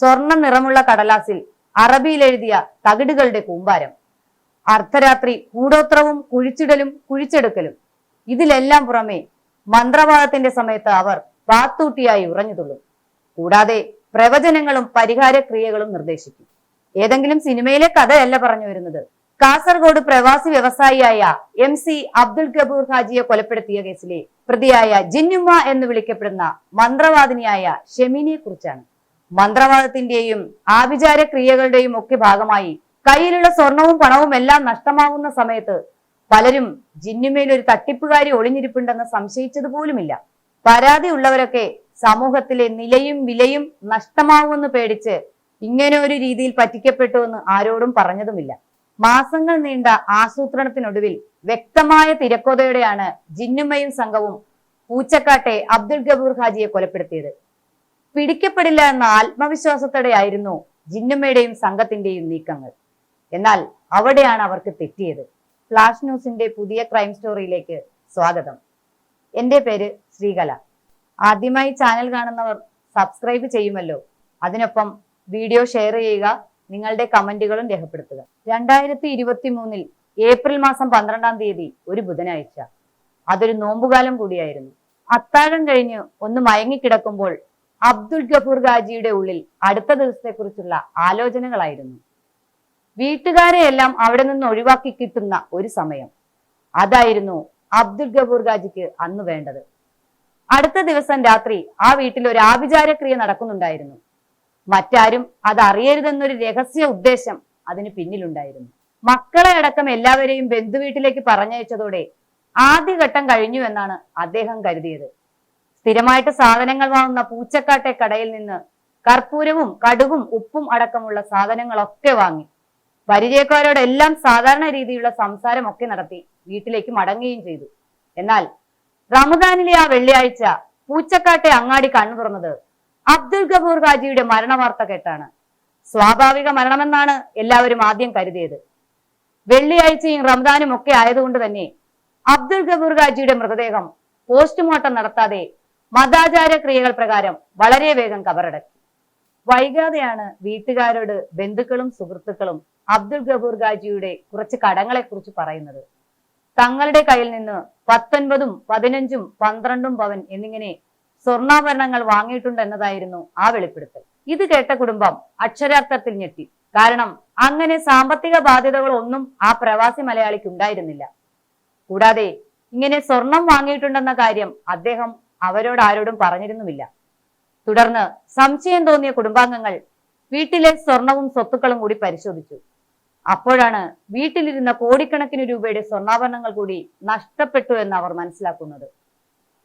സ്വർണ നിറമുള്ള കടലാസിൽ അറബിയിൽ എഴുതിയ തകിടുകളുടെ കൂമ്പാരം. അർദ്ധരാത്രി കൂടോത്രവും കുഴിച്ചിടലും കുഴിച്ചെടുക്കലും. ഇതിലെല്ലാം പുറമെ മന്ത്രവാദത്തിന്റെ സമയത്ത് അവർ വാത്തൂട്ടിയായി ഉറഞ്ഞുതുള്ളും കൂടാതെ പ്രവചനങ്ങളും പരിഹാരക്രിയകളും നിർദ്ദേശിക്കും. ഏതെങ്കിലും സിനിമയിലെ കഥയല്ല പറഞ്ഞു വരുന്നത്. കാസർഗോഡ് പ്രവാസി വ്യവസായിയായ എം സി അബ്ദുൽ ഗബൂർ ഹാജിയെ കൊലപ്പെടുത്തിയ കേസിലെ പ്രതിയായ ജിന്നുമ്മ എന്ന് വിളിക്കപ്പെടുന്ന മന്ത്രവാദിനിയായ ഷെമിനിയെ കുറിച്ചാണ് മന്ത്രവാദത്തിന്റെയും ആഭിചാര ക്രിയകളുടെയും ഒക്കെ ഭാഗമായി കയ്യിലുള്ള സ്വർണവും പണവും എല്ലാം നഷ്ടമാകുന്ന സമയത്ത് പലരും ജിന്നുമേൽ ഒരു തട്ടിപ്പുകാരി ഒളിഞ്ഞിരിപ്പുണ്ടെന്ന് സംശയിച്ചത് പോലുമില്ല. പരാതി ഉള്ളവരൊക്കെ സമൂഹത്തിലെ നിലയും വിലയും നഷ്ടമാവുമെന്ന് പേടിച്ച് ഇങ്ങനെ ഒരു രീതിയിൽ പറ്റിക്കപ്പെട്ടു എന്ന് ആരോടും പറഞ്ഞതുമില്ല. മാസങ്ങൾ നീണ്ട ആസൂത്രണത്തിനൊടുവിൽ വ്യക്തമായ തിരക്കോതയോടെയാണ് ജിന്നുമ്മയും സംഘവും പൂച്ചക്കാട്ടെ അബ്ദുൽ ഗബൂർ ഹാജിയെ കൊലപ്പെടുത്തിയത്. പിടിക്കപ്പെടില്ല എന്ന ആത്മവിശ്വാസത്തോടെയായിരുന്നു ജിന്നുമ്മയുടെയും സംഘത്തിന്റെയും നീക്കങ്ങൾ. എന്നാൽ അവിടെയാണ് അവർക്ക് തെറ്റിയത്. ഫ്ലാഷ് ന്യൂസിന്റെ പുതിയ ക്രൈം സ്റ്റോറിയിലേക്ക് സ്വാഗതം. എന്റെ പേര് ശ്രീകല. ആദ്യമായി ചാനൽ കാണുന്നവർ സബ്സ്ക്രൈബ് ചെയ്യുമല്ലോ. അതിനൊപ്പം വീഡിയോ ഷെയർ ചെയ്യുക നിങ്ങളുടെ കമന്റുകളും രേഖപ്പെടുത്തുക. രണ്ടായിരത്തി ഇരുപത്തി മൂന്നിൽ ഏപ്രിൽ മാസം പന്ത്രണ്ടാം തീയതി ഒരു ബുധനാഴ്ച. അതൊരു നോമ്പുകാലം കൂടിയായിരുന്നു. അത്താഴം കഴിഞ്ഞ് ഒന്ന് മയങ്ങിക്കിടക്കുമ്പോൾ അബ്ദുൽ ഗഫൂർ ഗാജിയുടെ ഉള്ളിൽ അടുത്ത ദിവസത്തെക്കുറിച്ചുള്ള ആലോചനകളായിരുന്നു. വീട്ടുകാരെ എല്ലാം അവിടെ നിന്ന് ഒഴിവാക്കി കിട്ടുന്ന ഒരു സമയം. അതായിരുന്നു അബ്ദുൾ ഗഫൂർ ഗാജിക്ക് അന്ന് വേണ്ടത്. അടുത്ത ദിവസം രാത്രി ആ വീട്ടിൽ ഒരു ആഭിചാരക്രിയ നടക്കുന്നുണ്ടായിരുന്നു. മറ്റാരും അത് അറിയരുതെന്നൊരു രഹസ്യ ഉദ്ദേശം അതിന് പിന്നിലുണ്ടായിരുന്നു. മക്കളെ അടക്കം എല്ലാവരെയും ബന്ധുവീട്ടിലേക്ക് പറഞ്ഞയച്ചതോടെ ആദ്യഘട്ടം കഴിഞ്ഞു എന്നാണ് അദ്ദേഹം കരുതിയത്. സ്ഥിരമായിട്ട് സാധനങ്ങൾ വാങ്ങുന്ന പൂച്ചക്കാട്ടെ കടയിൽ നിന്ന് കർപ്പൂരവും കടുകും ഉപ്പും അടക്കമുള്ള സാധനങ്ങളൊക്കെ വാങ്ങി. പരിചയക്കാരോടെല്ലാം സാധാരണ രീതിയിലുള്ള സംസാരമൊക്കെ നടത്തി വീട്ടിലേക്ക് മടങ്ങുകയും ചെയ്തു. എന്നാൽ റമദാനിലെ ആ വെള്ളിയാഴ്ച പൂച്ചക്കാട്ടെ അങ്ങാടി കണ്ണു തുറന്നത് അബ്ദുൽ ഗഫൂർ ഹാജിയുടെ മരണവാർത്ത കേട്ടാണ്. സ്വാഭാവിക മരണമെന്നാണ് എല്ലാവരും ആദ്യം കരുതിയത്. വെള്ളിയാഴ്ചയും റമദാനും ഒക്കെ ആയതുകൊണ്ട് തന്നെ അബ്ദുൽ ഗഫൂർ ഖാജിയുടെ മൃതദേഹം പോസ്റ്റ്മോർട്ടം നടത്താതെ മതാചാര ക്രിയകൾ പ്രകാരം വളരെ വേഗം കബറടക്കി. വൈകാതെയാണ് വീട്ടുകാരോട് ബന്ധുക്കളും സുഹൃത്തുക്കളും അബ്ദുൾ ഗഫൂർ ഗാജിയുടെ കുറച്ച് കടങ്ങളെ കുറിച്ച് പറയുന്നത്. തങ്ങളുടെ കയ്യിൽ നിന്ന് പത്തൊൻപതും പതിനഞ്ചും പന്ത്രണ്ടും പവൻ എന്നിങ്ങനെ സ്വർണാഭരണങ്ങൾ വാങ്ങിയിട്ടുണ്ട് എന്നതായിരുന്നു ആ വെളിപ്പെടുത്തൽ. ഇത് കേട്ട കുടുംബം അക്ഷരാർത്ഥത്തിൽ ഞെട്ടി. കാരണം അങ്ങനെ സാമ്പത്തിക ബാധ്യതകളൊന്നും ആ പ്രവാസി മലയാളിക്ക് ഉണ്ടായിരുന്നില്ല കൂടാതെ ഇങ്ങനെ സ്വർണം വാങ്ങിയിട്ടുണ്ടെന്ന കാര്യം അദ്ദേഹം അവരോട് ആരോടും പറഞ്ഞിരുന്നുമില്ല. തുടർന്ന് സംശയം തോന്നിയ കുടുംബാംഗങ്ങൾ വീട്ടിലെ സ്വർണവും സ്വത്തുക്കളും കൂടി പരിശോധിച്ചു. അപ്പോഴാണ് വീട്ടിലിരുന്ന കോടിക്കണക്കിന് രൂപയുടെ സ്വർണാഭരണങ്ങൾ കൂടി നഷ്ടപ്പെട്ടു എന്ന് അവർ മനസ്സിലാക്കുന്നത്.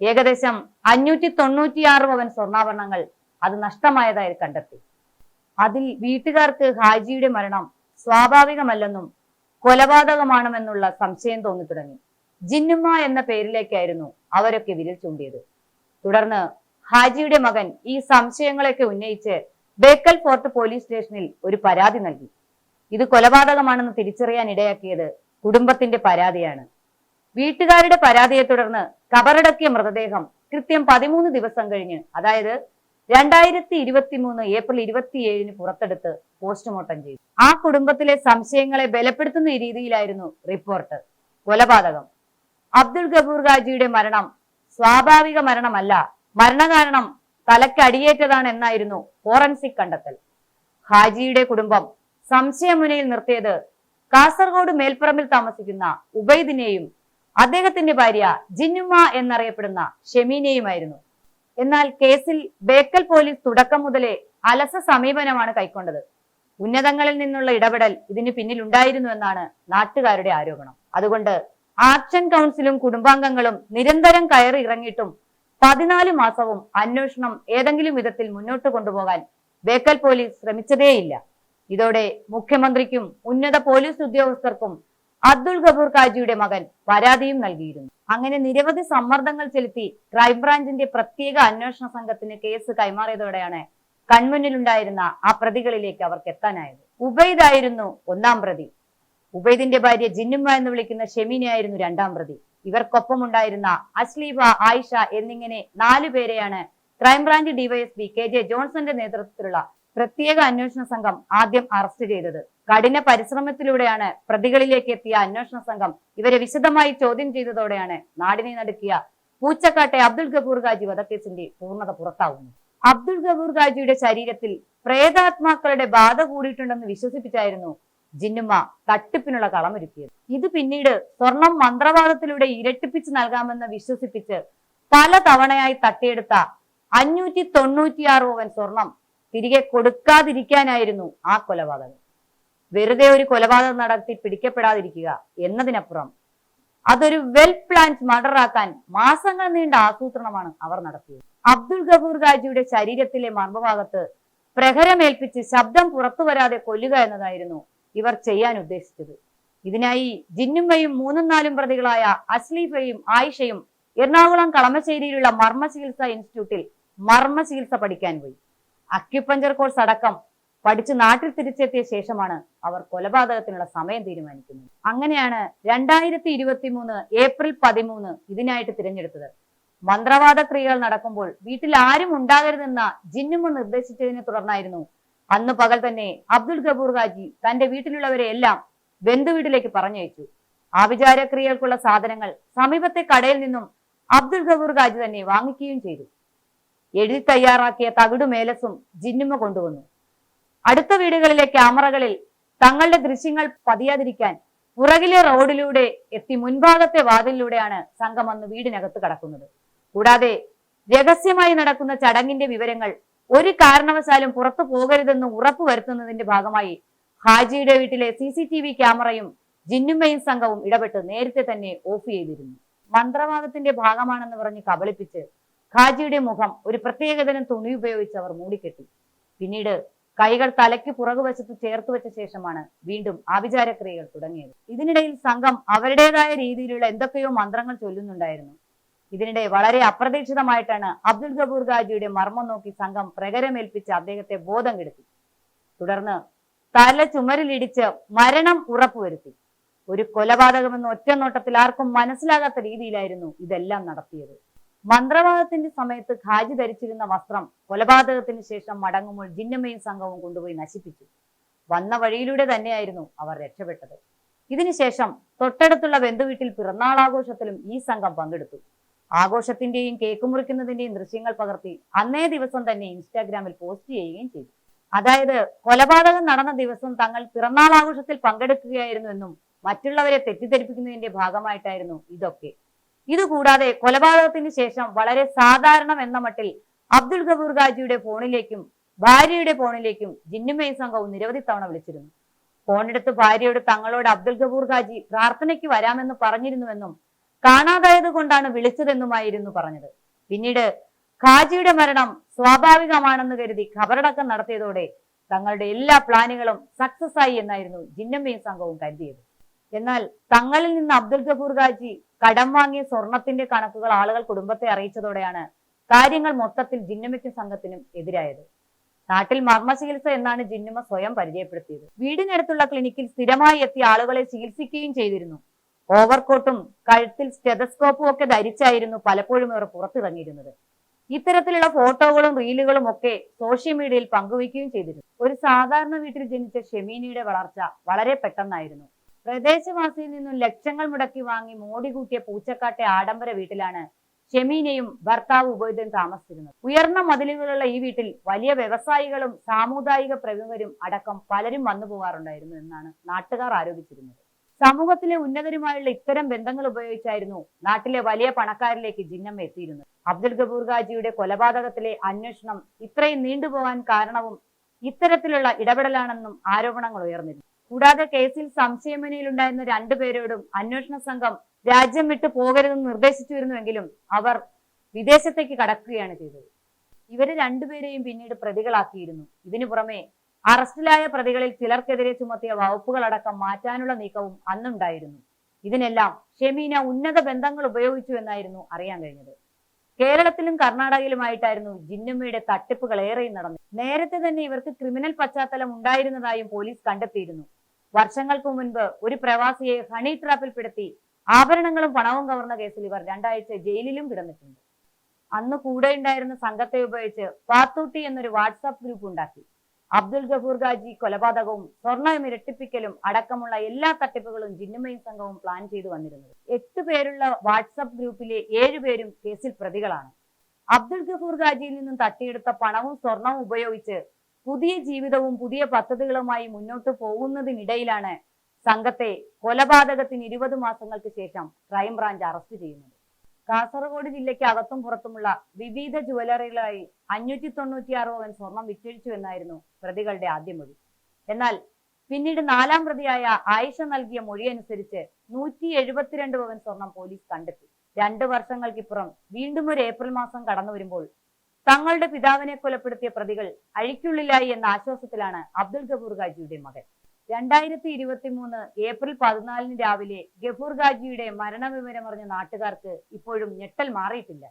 ഏകദേശം അഞ്ഞൂറ്റി തൊണ്ണൂറ്റിയാറ് പവൻ സ്വർണാഭരണങ്ങൾ അത് നഷ്ടമായതായി കണ്ടെത്തി. അതിൽ വീട്ടുകാർക്ക് ഹാജിയുടെ മരണം സ്വാഭാവികമല്ലെന്നും കൊലപാതകമാണെന്നുള്ള സംശയം തോന്നി തുടങ്ങി ജിന്നുമ്മ എന്ന പേരിലേക്കായിരുന്നു അവരൊക്കെ വിരൽ ചൂണ്ടിയത്. തുടർന്ന് ഹാജിയുടെ മകൻ ഈ സംശയങ്ങളൊക്കെ ഉന്നയിച്ച് ബേക്കൽ ഫോർട്ട് പോലീസ് സ്റ്റേഷനിൽ ഒരു പരാതി നൽകി. ഇത് കൊലപാതകമാണെന്ന് തിരിച്ചറിയാൻ ഇടയാക്കിയത് കുടുംബത്തിന്റെ പരാതിയാണ്. വീട്ടുകാരുടെ പരാതിയെ തുടർന്ന് കബറടക്കിയ മൃതദേഹം കൃത്യം പതിമൂന്ന് ദിവസം കഴിഞ്ഞ് അതായത് രണ്ടായിരത്തി ഇരുപത്തി മൂന്ന് ഏപ്രിൽ ഇരുപത്തിയേഴിന് പുറത്തെടുത്ത് പോസ്റ്റ്മോർട്ടം ചെയ്തു. ആ കുടുംബത്തിലെ സംശയങ്ങളെ ബലപ്പെടുത്തുന്ന രീതിയിലായിരുന്നു റിപ്പോർട്ട്. കൊലപാതകം. അബ്ദുൾ ഗഫൂർ ഗാജിയുടെ മരണം സ്വാഭാവിക മരണമല്ല. മരണകാരണം തലയ്ക്ക് അടിയേറ്റതാണ് എന്നായിരുന്നു ഫോറൻസിക് കണ്ടെത്തൽ. ഹാജിയുടെ കുടുംബം സംശയമുനയിൽ നിർത്തിയത് കാസർഗോഡ് മേൽപ്പറമ്പിൽ താമസിക്കുന്ന ഉബൈദിനെയും അദ്ദേഹത്തിന്റെ ഭാര്യ ജിന്നുമ എന്നറിയപ്പെടുന്ന ഷെമീനെയുമായിരുന്നു. എന്നാൽ കേസിൽ ബേക്കൽ പോലീസ് തുടക്കം മുതലേ അലസ സമീപനമാണ് കൈക്കൊണ്ടത്. ഉന്നതങ്ങളിൽ നിന്നുള്ള ഇടപെടൽ ഇതിന് പിന്നിലുണ്ടായിരുന്നു എന്നാണ് നാട്ടുകാരുടെ ആരോപണം. അതുകൊണ്ട് ആക്ഷൻ കൗൺസിലും കുടുംബാംഗങ്ങളും നിരന്തരം കയറി ഇറങ്ങിയിട്ടും പതിനാല് മാസവും അന്വേഷണം ഏതെങ്കിലും വിധത്തിൽ മുന്നോട്ട് കൊണ്ടുപോകാൻ ബേക്കൽ പോലീസ് ശ്രമിച്ചതേയില്ല. ഇതോടെ മുഖ്യമന്ത്രിക്കും ഉന്നത പോലീസ് ഉദ്യോഗസ്ഥർക്കും അബ്ദുൾ ഗബൂർ കാജിയുടെ മകൻ പരാതിയും നൽകിയിരുന്നു. അങ്ങനെ നിരവധി സമ്മർദ്ദങ്ങൾ ചെലുത്തി ക്രൈംബ്രാഞ്ചിന്റെ പ്രത്യേക അന്വേഷണ സംഘത്തിന് കേസ് കൈമാറിയതോടെയാണ് കൺമുന്നിലുണ്ടായിരുന്ന ആ പ്രതികളിലേക്ക് അവർക്ക് എത്താനായത്. ഉബൈദായിരുന്നു ഒന്നാം പ്രതി. ഉബൈദിന്റെ ഭാര്യ ജിന്നുമ്മ എന്ന് വിളിക്കുന്ന ഷെമീനയായിരുന്നു രണ്ടാം പ്രതി. ഇവർക്കൊപ്പം ഉണ്ടായിരുന്ന അസ്ലീബ ആയിഷ എന്നിങ്ങനെ നാലു പേരെയാണ് crime branch DYSP K J ജോൺസന്റെ നേതൃത്വത്തിലുള്ള പ്രത്യേക അന്വേഷണ സംഘം ആദ്യം അറസ്റ്റ് ചെയ്തത്. കഠിന പരിശ്രമത്തിലൂടെയാണ് പ്രതികളിലേക്ക് എത്തിയ അന്വേഷണ സംഘം ഇവരെ വിശദമായി ചോദ്യം ചെയ്തതോടെയാണ് നാടിനെ നടുക്കിയ പൂച്ചക്കാട്ടെ അബ്ദുൾ ഗഫൂർ ഗാജി വധക്കേസിന്റെ പൂർണത പുറത്താവുന്നു അബ്ദുൾ ഗഫൂർ ഗാജിയുടെ ശരീരത്തിൽ പ്രേതാത്മാക്കളുടെ ബാധ കൂടിയിട്ടുണ്ടെന്ന് വിശ്വസിപ്പിച്ചായിരുന്നു ജിന്നുമ്മ തട്ടിപ്പിനുള്ള കളമൊരുക്കിയത് ഇത് പിന്നീട് സ്വർണം മന്ത്രവാദത്തിലൂടെ ഇരട്ടിപ്പിച്ച് നൽകാമെന്ന് വിശ്വസിപ്പിച്ച് പല തവണയായി തട്ടിയെടുത്ത അഞ്ഞൂറ്റി തൊണ്ണൂറ്റിയാറ് പവൻ സ്വർണം തിരികെ കൊടുക്കാതിരിക്കാനായിരുന്നു ആ കൊലപാതകം. വെറുതെ ഒരു കൊലപാതകം നടത്തി പിടിക്കപ്പെടാതിരിക്കുക എന്നതിനപ്പുറം അതൊരു വെൽ പ്ലാൻഡ് മർഡർ ആക്കാൻ മാസങ്ങൾ നീണ്ട ആസൂത്രണമാണ് അവർ നടത്തിയത്. അബ്ദുൾ ഗഫൂർ ഗാജിയുടെ ശരീരത്തിലെ മർമ്മഭാഗത്ത് പ്രഹരമേൽപ്പിച്ച് ശബ്ദം പുറത്തു വരാതെ കൊല്ലുക എന്നതായിരുന്നു ഇവർ ചെയ്യാൻ ഉദ്ദേശിച്ചത്. ഇതിനായി ജിന്നുമ്മയും മൂന്നും നാലും പ്രതികളായ അസ്ലീഫയും ആയിഷയും എറണാകുളം കളമശ്ശേരിയിലുള്ള മർമ്മ ചികിത്സാ ഇൻസ്റ്റിറ്റ്യൂട്ടിൽ മർമ്മ ചികിത്സ പഠിക്കാൻ പോയി. അക്യുപഞ്ചർ കോഴ്സ് അടക്കം പഠിച്ച് നാട്ടിൽ തിരിച്ചെത്തിയ ശേഷമാണ് അവർ കൊലപാതകത്തിനുള്ള സമയം തീരുമാനിക്കുന്നത്. അങ്ങനെയാണ് രണ്ടായിരത്തി ഇരുപത്തി മൂന്ന് ഏപ്രിൽ പതിമൂന്ന് ഇതിനായിട്ട് തിരഞ്ഞെടുത്തത്. മന്ത്രവാദ ക്രിയകൾ നടക്കുമ്പോൾ വീട്ടിൽ ആരും ഉണ്ടാകരുതെന്ന ജിന്നുമ നിർദ്ദേശിച്ചതിനെ തുടർന്നായിരുന്നു അന്ന് പകൽ തന്നെ അബ്ദുൽ ഗബൂർ ഹാജി തന്റെ വീട്ടിലുള്ളവരെ എല്ലാം ബന്ധുവീട്ടിലേക്ക് പറഞ്ഞയച്ചു. ആഭിചാരക്രിയകൾക്കുള്ള സാധനങ്ങൾ സമീപത്തെ കടയിൽ നിന്നും അബ്ദുൽ ഗബൂർ ഹാജി തന്നെ വാങ്ങിക്കുകയും ചെയ്തു. എഴുതി തയ്യാറാക്കിയ തകിടു മേലസും ജിന്നുമ കൊണ്ടുവന്നു. അടുത്ത വീടുകളിലെ ക്യാമറകളിൽ തങ്ങളുടെ ദൃശ്യങ്ങൾ പതിയാതിരിക്കാൻ പുറകിലെ റോഡിലൂടെ എത്തി മുൻഭാഗത്തെ വാതിലിലൂടെയാണ് സംഘം അന്ന് വീടിനകത്ത് കടക്കുന്നത്. കൂടാതെ രഹസ്യമായി നടക്കുന്ന ചടങ്ങിന്റെ വിവരങ്ങൾ ഒരു കാരണവശാലും പുറത്തു പോകരുതെന്ന് ഉറപ്പുവരുത്തുന്നതിന്റെ ഭാഗമായി ഹാജിയുടെ വീട്ടിലെ സി സി ടി വി ക്യാമറയും ജിന്നുമ്മയും സംഘവും ഇടപെട്ട് നേരത്തെ തന്നെ ഓഫ് ചെയ്തിരുന്നു. മന്ത്രവാദത്തിന്റെ ഭാഗമാണെന്ന് പറഞ്ഞ് കബളിപ്പിച്ച് ഹാജിയുടെ മുഖം ഒരു പ്രത്യേകതരം തുണി ഉപയോഗിച്ച് അവർ മൂടിക്കെട്ടി. പിന്നീട് കൈകൾ തലയ്ക്ക് പുറകുവശത്ത് ചേർത്ത് വെച്ച ശേഷമാണ് വീണ്ടും ആഭിചാരക്രിയകൾ തുടങ്ങിയത്. ഇതിനിടയിൽ സംഘം അവരുടേതായ രീതിയിലുള്ള എന്തൊക്കെയോ മന്ത്രങ്ങൾ ചൊല്ലുന്നുണ്ടായിരുന്നു. ഇതിനിടെ വളരെ അപ്രതീക്ഷിതമായിട്ടാണ് അബ്ദുൽ ഗബൂർ ഗാജിയുടെ മർമ്മം നോക്കി സംഘം പ്രകരമേൽപ്പിച്ച് അദ്ദേഹത്തെ ബോധം കെടുത്തി. തുടർന്ന് തല ചുമരിലിടിച്ച് മരണം ഉറപ്പുവരുത്തി. ഒരു കൊലപാതകമെന്ന് ഒറ്റ നോട്ടത്തിൽ ആർക്കും മനസ്സിലാകാത്ത രീതിയിലായിരുന്നു ഇതെല്ലാം നടത്തിയത്. മന്ത്രവാദത്തിന്റെ സമയത്ത് ഖാജി ധരിച്ചിരുന്ന വസ്ത്രം കൊലപാതകത്തിന് ശേഷം മടങ്ങുമ്പോൾ ജിന്നമ്മയും സംഘവും കൊണ്ടുപോയി നശിപ്പിച്ചു. വന്ന വഴിയിലൂടെ തന്നെയായിരുന്നു അവർ രക്ഷപ്പെട്ടത്. ഇതിനുശേഷം തൊട്ടടുത്തുള്ള ബന്ധുവീട്ടിൽ പിറന്നാളാഘോഷത്തിലും ഈ സംഘം പങ്കെടുത്തു. ആഘോഷത്തിന്റെയും കേക്ക് മുറിക്കുന്നതിന്റെയും ദൃശ്യങ്ങൾ പകർത്തി അന്നേ ദിവസം തന്നെ ഇൻസ്റ്റാഗ്രാമിൽ പോസ്റ്റ് ചെയ്യുകയും ചെയ്തു. അതായത് കൊലപാതകം നടന്ന ദിവസം തങ്ങൾ പിറന്നാൾ ആഘോഷത്തിൽ പങ്കെടുക്കുകയായിരുന്നു എന്നും മറ്റുള്ളവരെ തെറ്റിദ്ധരിപ്പിക്കുന്നതിന്റെ ഭാഗമായിട്ടായിരുന്നു ഇതൊക്കെ. ഇതുകൂടാതെ കൊലപാതകത്തിന് ശേഷം വളരെ സാധാരണം എന്ന മട്ടിൽ അബ്ദുൾ ഗഫൂർ ഗാജിയുടെ ഫോണിലേക്കും ഭാര്യയുടെ ഫോണിലേക്കും ജിന്നുമയും സംഘവും നിരവധി തവണ വിളിച്ചിരുന്നു. ഫോണെടുത്ത് ഭാര്യയോട് തങ്ങളോട് അബ്ദുൾ ഗഫൂർ ഗാജി പ്രാർത്ഥനയ്ക്ക് വരാമെന്ന് പറഞ്ഞിരുന്നുവെന്നും കാണാതായത് കൊണ്ടാണ് വിളിച്ചതെന്നുമായിരുന്നു പറഞ്ഞത്. പിന്നീട് ഖാജിയുടെ മരണം സ്വാഭാവികമാണെന്ന് കരുതി ഖബറടക്കം നടത്തിയതോടെ തങ്ങളുടെ എല്ലാ പ്ലാനുകളും സക്സസ് ആയി എന്നായിരുന്നു ജിന്നമ്മയും സംഘവും കരുതിയത്. എന്നാൽ തങ്ങളിൽ നിന്ന് അബ്ദുൽ ഗഫൂർ ഖാജി കടം വാങ്ങിയ സ്വർണത്തിന്റെ കണക്കുകൾ ആളുകൾ കുടുംബത്തെ അറിയിച്ചതോടെയാണ് കാര്യങ്ങൾ മൊത്തത്തിൽ ജിന്നമ്മയ്ക്കും സംഘത്തിനും എതിരായത്. നാട്ടിൽ മർമ്മ ചികിത്സ എന്നാണ് ജിന്നുമ സ്വയം പരിചയപ്പെടുത്തിയത്. വീടിനടുത്തുള്ള ക്ലിനിക്കിൽ സ്ഥിരമായി എത്തിയ ആളുകളെ ചികിത്സിക്കുകയും ചെയ്തിരുന്നു. ഓവർകോട്ടും കഴുത്തിൽ സ്റ്റെതസ്കോപ്പും ഒക്കെ ധരിച്ചായിരുന്നു പലപ്പോഴും ഇവർ പുറത്തിറങ്ങിയിരുന്നത്. ഇത്തരത്തിലുള്ള ഫോട്ടോകളും റീലുകളും ഒക്കെ സോഷ്യൽ മീഡിയയിൽ പങ്കുവയ്ക്കുകയും ചെയ്തിരുന്നു. ഒരു സാധാരണ വീട്ടിൽ ജനിച്ച ഷെമീനിയുടെ വളർച്ച വളരെ പെട്ടെന്നായിരുന്നു. പ്രദേശവാസിയിൽ നിന്നും ലക്ഷങ്ങൾ മുടക്കി വാങ്ങി മോടി കൂട്ടിയ പൂച്ചക്കാട്ടെ ആഡംബര വീട്ടിലാണ് ഷെമീനയും ഭർത്താവ് ഉപയോഗം താമസിച്ചിരുന്നത്. ഉയർന്ന മതിലുകളുള്ള ഈ വീട്ടിൽ വലിയ വ്യവസായികളും സാമുദായിക പ്രമുഖരും അടക്കം പലരും വന്നു പോകാറുണ്ടായിരുന്നു എന്നാണ് നാട്ടുകാർ ആരോപിച്ചിരുന്നത്. സമൂഹത്തിലെ ഉന്നതരുമായുള്ള ഇത്തരം ബന്ധങ്ങൾ ഉപയോഗിച്ചായിരുന്നു നാട്ടിലെ വലിയ പണക്കാരിലേക്ക് ജിന്നം എത്തിയിരുന്നത്. അബ്ദുൽ ഗബൂർ ഗാജിയുടെ കൊലപാതകത്തിലെ അന്വേഷണം ഇത്രയും നീണ്ടുപോകാൻ കാരണവും ഇത്തരത്തിലുള്ള ഇടപെടലാണെന്നും ആരോപണങ്ങൾ ഉയർന്നിരുന്നു. കൂടാതെ കേസിൽ സംശയമനയിലുണ്ടായിരുന്ന രണ്ടുപേരോടും അന്വേഷണ സംഘം രാജ്യം വിട്ടു പോകരുതെന്ന് നിർദ്ദേശിച്ചിരുന്നുവെങ്കിലും അവർ വിദേശത്തേക്ക് കടക്കുകയാണ് ചെയ്തത്. ഇവരെ രണ്ടുപേരെയും പിന്നീട് പ്രതികളാക്കിയിരുന്നു. ഇതിനു പുറമെ അറസ്റ്റിലായ പ്രതികളിൽ ചിലർക്കെതിരെ ചുമത്തിയ വകുപ്പുകളടക്കം മാറ്റാനുള്ള നീക്കവും അന്നുണ്ടായിരുന്നു. ഇതിനെല്ലാം ഷെമീന ഉന്നത ബന്ധങ്ങൾ ഉപയോഗിച്ചു എന്നായിരുന്നു അറിയാൻ കഴിഞ്ഞത്. കേരളത്തിലും കർണാടകയിലുമായിട്ടായിരുന്നു ജിന്നമ്മയുടെ തട്ടിപ്പുകൾ ഏറെയും നടന്നു നേരത്തെ തന്നെ ഇവർക്ക് ക്രിമിനൽ പശ്ചാത്തലം ഉണ്ടായിരുന്നതായും പോലീസ് കണ്ടെത്തിയിരുന്നു. വർഷങ്ങൾക്ക് മുൻപ് ഒരു പ്രവാസിയെ ഹണി ട്രാപ്പിൽപ്പെടുത്തി ആഭരണങ്ങളും പണവും കവർന്ന കേസിൽ ഇവർ രണ്ടാഴ്ച ജയിലിലും കിടന്നിട്ടുണ്ട്. അന്ന് കൂടെ ഉണ്ടായിരുന്ന സംഘത്തെ ഉപയോഗിച്ച് പാത്തൂട്ടി എന്നൊരു വാട്സാപ്പ് ഗ്രൂപ്പ് ഉണ്ടാക്കി. അബ്ദുൽ ഗഫൂർ ഗാജി കൊലപാതകവും സ്വർണം ഇരട്ടിപ്പിക്കലും അടക്കമുള്ള എല്ലാ തട്ടിപ്പുകളും ജിന്നുമയും സംഘവും പ്ലാൻ ചെയ്തു വന്നിരുന്നത്. എട്ട് പേരുള്ള വാട്സപ്പ് ഗ്രൂപ്പിലെ ഏഴുപേരും കേസിൽ പ്രതികളാണ്. അബ്ദുൽ ഗഫൂർ ഗാജിയിൽ നിന്നും തട്ടിയെടുത്ത പണവും സ്വർണവും ഉപയോഗിച്ച് പുതിയ ജീവിതവും പുതിയ പദ്ധതികളുമായി മുന്നോട്ട് പോകുന്നതിനിടയിലാണ് സംഘത്തെ കൊലപാതകത്തിന് ഇരുപത് മാസങ്ങൾക്ക് ശേഷം ക്രൈംബ്രാഞ്ച് അറസ്റ്റ് ചെയ്യുന്നത്. കാസർഗോഡ് ജില്ലയ്ക്ക് അകത്തും പുറത്തുമുള്ള വിവിധ ജുവലറികളായി അഞ്ഞൂറ്റി തൊണ്ണൂറ്റിയാറ് പവൻ സ്വർണം വിറ്റഴിച്ചു എന്നായിരുന്നു പ്രതികളുടെ ആദ്യ മൊഴി. എന്നാൽ പിന്നീട് നാലാം പ്രതിയായ ആയിഷ നൽകിയ മൊഴി അനുസരിച്ച് നൂറ്റി എഴുപത്തിരണ്ട് പവൻ സ്വർണം പോലീസ് കണ്ടെത്തി. രണ്ട് വർഷങ്ങൾക്കിപ്പുറം വീണ്ടും ഒരു ഏപ്രിൽ മാസം കടന്നു വരുമ്പോൾ തങ്ങളുടെ പിതാവിനെ കൊലപ്പെടുത്തിയ പ്രതികൾ അഴിക്കുള്ളിലായി എന്ന ആശ്വാസത്തിലാണ് അബ്ദുൽ ഗഫൂർ ഗാജിയുടെ മകൻ. രണ്ടായിരത്തി ഇരുപത്തി മൂന്ന് ഏപ്രിൽ പതിനാലിന് രാവിലെ ഗഫൂർ ഗാജിയുടെ മരണവിവരമറിഞ്ഞ നാട്ടുകാർക്ക് ഇപ്പോഴും ഞെട്ടൽ മാറിയിട്ടില്ല.